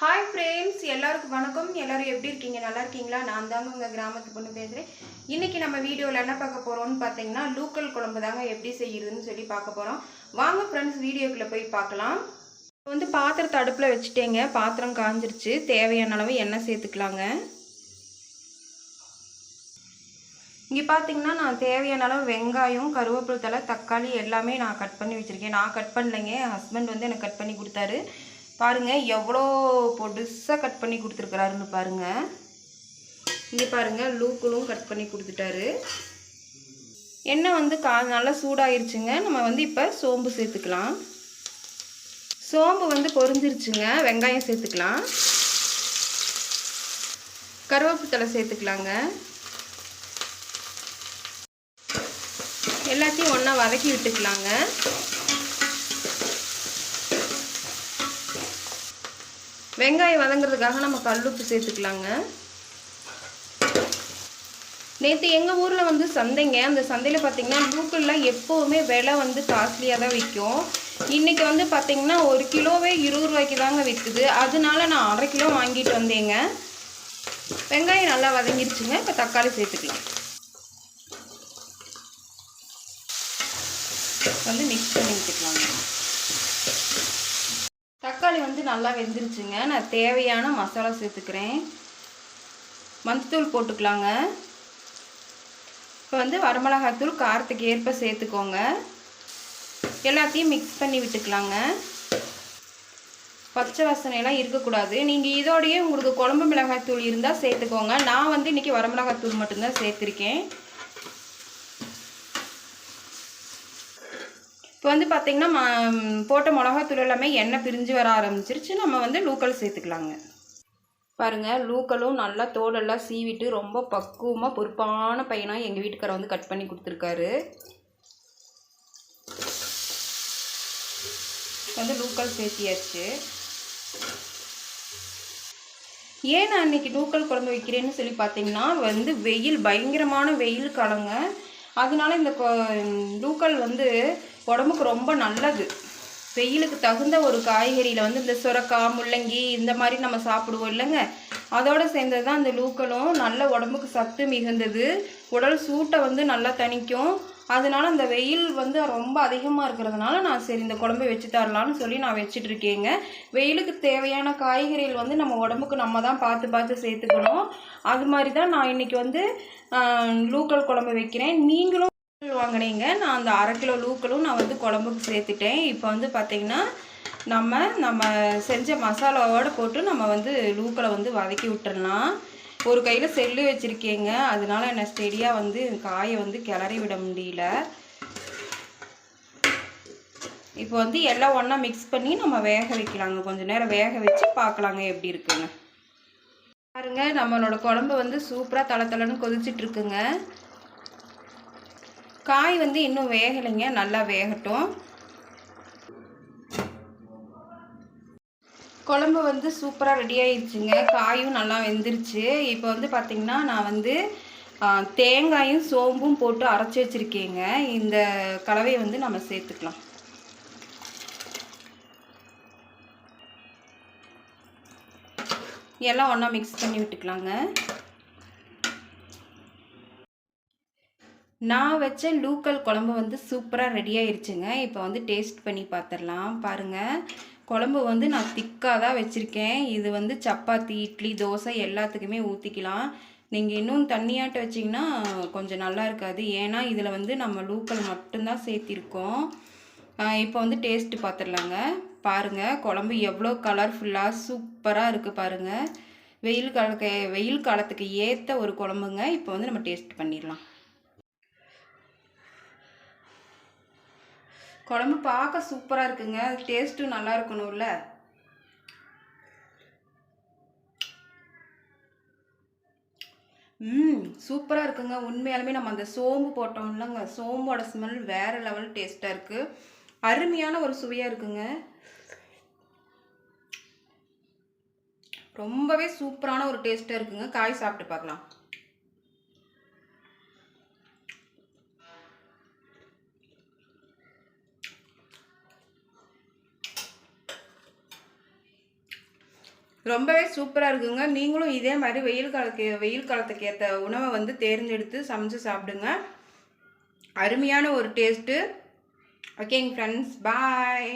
Hi friends எல்லாருக்கும் வணக்கம். எல்லாரும் எப்படி இருக்கீங்க? நல்லா இருக்கீங்களா? நான் தாங்க உங்கள் கிராமத்து பொண்ணு பேசுகிறேன் இன்றைக்கி நம்ம வீடியோவில் என்ன பார்க்க போகிறோம்னு பார்த்தீங்கன்னா லூக்கல் குழம்பு தாங்க எப்படி செய்கிறதுன்னு சொல்லி பார்க்க போகிறோம் வாங்க ஃப்ரெண்ட்ஸ் வீடியோக்குள்ளே போய் பார்க்கலாம். இப்போ வந்து பாத்திரத்தை அடுப்பில் வச்சுட்டேங்க. பாத்திரம் காஞ்சிருச்சு. தேவையான அளவு எண்ணெய் சேர்த்துக்கலாங்க. இங்கே பார்த்தீங்கன்னா நான் தேவையான அளவு வெங்காயம் கருவேப்பிலை தலை தக்காளி எல்லாமே நான் கட் பண்ணி வச்சுருக்கேன். நான் கட் பண்ணலைங்க. ஹஸ்பண்ட் வந்து எனக்கு கட் பண்ணி கொடுத்தாரு. பாருங்க எவ்வளோ பொடுசாக கட் பண்ணி கொடுத்துருக்குறாருன்னு பாருங்க. இங்கே பாருங்க லூக்களும் கட் பண்ணி கொடுத்துட்டாரு. எண்ணெய் வந்து கா நல்லா சூடாயிருச்சுங்க. நம்ம வந்து இப்போ சோம்பு சேர்த்துக்கலாம். சோம்பு வந்து பொறிஞ்சிருச்சுங்க வெங்காயம் சேர்த்துக்கலாம். கருவேப்பு சேர்த்துக்கலாங்க. எல்லாத்தையும் ஒன்றா வதக்கி விட்டுக்கலாங்க. வெங்காயம் வதங்குறதுக்காக நம்ம கல்லுப்பு சேர்த்துக்கலாங்க. நேற்று எங்கள் ஊரில் வந்து சந்தைங்க அந்த சந்தையில் பார்த்தீங்கன்னா பூக்கள்லாம் எப்போவுமே விலை வந்து காஸ்ட்லியாக தான் விற்கும் இன்றைக்கி வந்து பார்த்தீங்கன்னா ஒரு கிலோவே இருபது ரூபாய்க்கு தாங்க விற்குது அதனால நான் அரை கிலோ வாங்கிட்டு வந்தேங்க. வெங்காயம் நல்லா வதங்கிருச்சுங்க இப்போ தக்காளி சேர்த்துக்கலாம். வந்து மிக்ஸ் பண்ணி விட்டுக்கலாங்க தக்காளி வந்து நல்லா வெந்துருச்சுங்க. நான் தேவையான மசாலா சேர்த்துக்கிறேன். மஞ்சத்தூள் போட்டுக்கலாங்க. இப்போ வந்து வரமிளகாத்தூள் காரத்துக்கு ஏற்ப சேர்த்துக்கோங்க. எல்லாத்தையும் மிக்ஸ் பண்ணி விட்டுக்கலாங்க. பச்சை வாசனையெல்லாம் இருக்கக்கூடாது. நீங்கள் இதோடையே உங்களுக்கு குழம்பு மிளகாய்த்தூள் இருந்தால் சேர்த்துக்கோங்க. நான் வந்து இன்றைக்கி வரமிளகாத்தூள் மட்டும்தான் சேர்த்துருக்கேன். இப்போ வந்து பார்த்திங்கன்னா ம- போட்ட மிளகாத்தூள் எல்லாமே எண்ணெய் பிரிஞ்சு வர ஆரம்பிச்சிருச்சு. நம்ம வந்து லூக்கல் சேர்த்துக்கலாங்க. பாருங்கள் லூக்கலும் நல்லா தோலெல்லாம் சீவிட்டு ரொம்ப பக்குவமாக பொறுப்பான பையனாக எங்கள் வீட்டுக்காரர் வந்து கட் பண்ணி கொடுத்துருக்காரு. வந்து லூக்கல் சேர்த்தியாச்சு. ஏன் நான் இன்றைக்கி லூக்கல் குழம்பு வைக்கிறேன்னு சொல்லி பார்த்தீங்கன்னா வந்து வெயில் பயங்கரமான வெயில் காலங்க. அதனால இந்த கொ- லூக்கல் வந்து உடம்புக்கு ரொம்ப நல்லது. வெயிலுக்கு தகுந்த ஒரு காய்கறியில் வந்து இந்த சுரக்காய் முள்ளங்கி இந்த மாதிரி நம்ம சாப்பிடுவோம் இல்லைங்க. அதோடு சேர்ந்தது தான் இந்த லூக்கலும் நல்ல உடம்புக்கு சத்து மிகுந்தது. உடல் சூட்டை வந்து நல்லா தணிக்கும். அதனால அந்த வெயில் வந்து ரொம்ப அதிகமாக இருக்கிறதுனால நான் சரி இந்த குழம்பு வச்சு தரலான்னு சொல்லி நான் வச்சுட்டு இருக்கேங்க. வெயிலுக்கு தேவையான காய்கறிகள் வந்து நம்ம உடம்புக்கு நம்ம தான் பார்த்து பார்த்து சேர்த்துக்கணும். அது மாதிரி தான் நான் இன்றைக்கி வந்து லூக்கல் குழம்பு வைக்கிறேன். நீங்களும் வாங்கினீங்க. நான் அந்த அரை கிலோ லூக்களும் நான் வந்து குழம்புக்கு சேர்த்துட்டேன். இப்போ வந்து பார்த்தீங்கன்னா நம்ம நம்ம செஞ்ச மசாலாவோடு போட்டு நம்ம வந்து லூக்களை வந்து வதக்கி விட்டுறலாம். ஒரு கையில் செல்லு வச்சுருக்கேங்க. அதனால என்ன ஸ்டெடியாக வந்து காயை வந்து கிளறி விட முடியல. இப்போ வந்து எல்லாம் ஒன்றா மிக்ஸ் பண்ணி நம்ம வேக வைக்கலாங்க. கொஞ்சம் நேரம் வேக வச்சு பார்க்கலாங்க எப்படி இருக்குங்க பாருங்க நம்மளோட குழம்பு வந்து சூப்பராக தள தளன்னு கொதிச்சிட்டுருக்குங்க காய் வந்து இன்னும் வேகலைங்க நல்லா வேகட்டும். குழம்பு வந்து சூப்பராக ரெடி ஆயிடுச்சுங்க காயும் நல்லா வெந்துருச்சு. இப்போ வந்து பார்த்திங்கன்னா நான் வந்து தேங்காயும் சோம்பும் போட்டு அரைச்சி வச்சுருக்கேங்க. இந்த கலவையை வந்து நம்ம சேர்த்துக்கலாம். எல்லாம் ஒன்றா மிக்ஸ் பண்ணி விட்டுக்கலாங்க. நான் வச்ச லூக்கல் குழம்பு வந்து சூப்பராக ரெடி ஆயிருச்சுங்க. இப்போ வந்து டேஸ்ட் பண்ணி பார்த்துடலாம் பாருங்கள் குழம்பு வந்து நான் திக்காக தான் வச்சுருக்கேன். இது வந்து சப்பாத்தி இட்லி தோசை எல்லாத்துக்குமே ஊற்றிக்கலாம் நீங்கள் இன்னும் தண்ணியாட்ட வச்சிங்கன்னா கொஞ்சம் நல்லா இருக்காது. ஏன்னா இதில் வந்து நம்ம லூக்கல் மட்டும்தான் சேர்த்திருக்கோம். இப்போ வந்து டேஸ்ட்டு பார்த்துடலாங்க பாருங்கள் குழம்பு எவ்வளோ கலர்ஃபுல்லாக சூப்பராக இருக்குது பாருங்கள் வெயில் காலக்கு வெயில் காலத்துக்கு ஏற்ற ஒரு குழம்புங்க. இப்போ வந்து நம்ம டேஸ்ட் பண்ணிடலாம். குழம்பு பார்க்க சூப்பராக இருக்குங்க. டேஸ்ட்டும் நல்லா இருக்கணும்ல. ம் சூப்பராக இருக்குங்க. உண்மையாலுமே நம்ம அந்த சோம்பு போட்டோம்லங்க. சோம்போட ஸ்மெல் வேறு லெவல் டேஸ்ட்டாக இருக்குது அருமையான ஒரு சுவையாக இருக்குங்க. ரொம்பவே சூப்பரான ஒரு டேஸ்ட்டாக இருக்குங்க. காய் சாப்பிட்டு பார்க்கலாம். ரொம்பவே சூப்பராக இருக்குங்க. நீங்களும் இதே மாதிரி வெயில் காலத்துக்கு வெயில் காலத்துக்கு ஏற்ற உணவை வந்து தேர்ந்தெடுத்து சமைச்சு சாப்பிடுங்க. அருமையான ஒரு டேஸ்ட்டு. ஓகேங்க ஃப்ரெண்ட்ஸ் பாய்